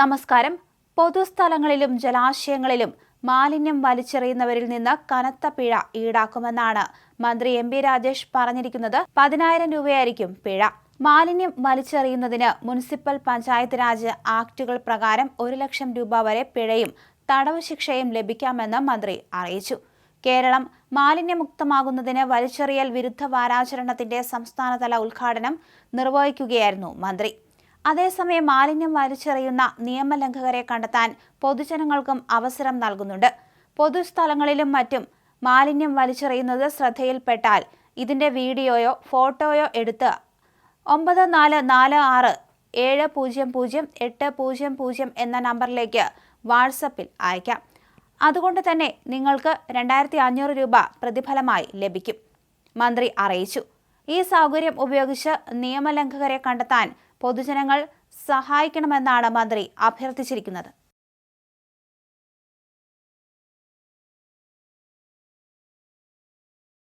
നമസ്കാരം. പൊതുസ്ഥലങ്ങളിലും ജലാശയങ്ങളിലും മാലിന്യം വലിച്ചെറിയുന്നവരിൽ നിന്ന് കനത്ത പിഴ ഈടാക്കുമെന്നാണ് മന്ത്രി എം പി രാജേഷ് പറഞ്ഞിരിക്കുന്നത്. പതിനായിരം രൂപയായിരിക്കും പിഴ. മാലിന്യം വലിച്ചെറിയുന്നതിന് മുനിസിപ്പൽ പഞ്ചായത്ത് രാജ് ആക്ടുകൾ പ്രകാരം ഒരു ലക്ഷം രൂപ വരെ പിഴയും തടവ് ശിക്ഷയും ലഭിക്കാമെന്ന് മന്ത്രി അറിയിച്ചു. കേരളം മാലിന്യമുക്തമാകുന്നതിന് വലിച്ചെറിയൽ വിരുദ്ധ വാരാചരണത്തിന്റെ സംസ്ഥാനതല ഉദ്ഘാടനം നിർവഹിക്കുകയായിരുന്നു മന്ത്രി. അതേസമയം മാലിന്യം വലിച്ചെറിയുന്ന നിയമലംഘകരെ കണ്ടെത്താൻ പൊതുജനങ്ങൾക്കും അവസരം നൽകുന്നുണ്ട്. പൊതുസ്ഥലങ്ങളിലും മറ്റും മാലിന്യം വലിച്ചെറിയുന്നത് ശ്രദ്ധയിൽപ്പെട്ടാൽ ഇതിന്റെ വീഡിയോയോ ഫോട്ടോയോ എടുത്ത് ഒമ്പത് നാല് നാല് ആറ് ഏഴ് പൂജ്യം പൂജ്യം എട്ട് പൂജ്യം പൂജ്യം എന്ന നമ്പറിലേക്ക് വാട്സപ്പിൽ അയക്കാം. അതുകൊണ്ട് തന്നെ നിങ്ങൾക്ക് രണ്ടായിരത്തി അഞ്ഞൂറ് രൂപ പ്രതിഫലമായി ലഭിക്കും. മന്ത്രി അറിയിച്ചു. ഈ സൗകര്യം ഉപയോഗിച്ച് നിയമലംഘകരെ കണ്ടെത്താൻ പൊതുജനങ്ങൾ സഹായിക്കണമെന്നാണ് മന്ത്രി അഭ്യർത്ഥിച്ചിരിക്കുന്നത്.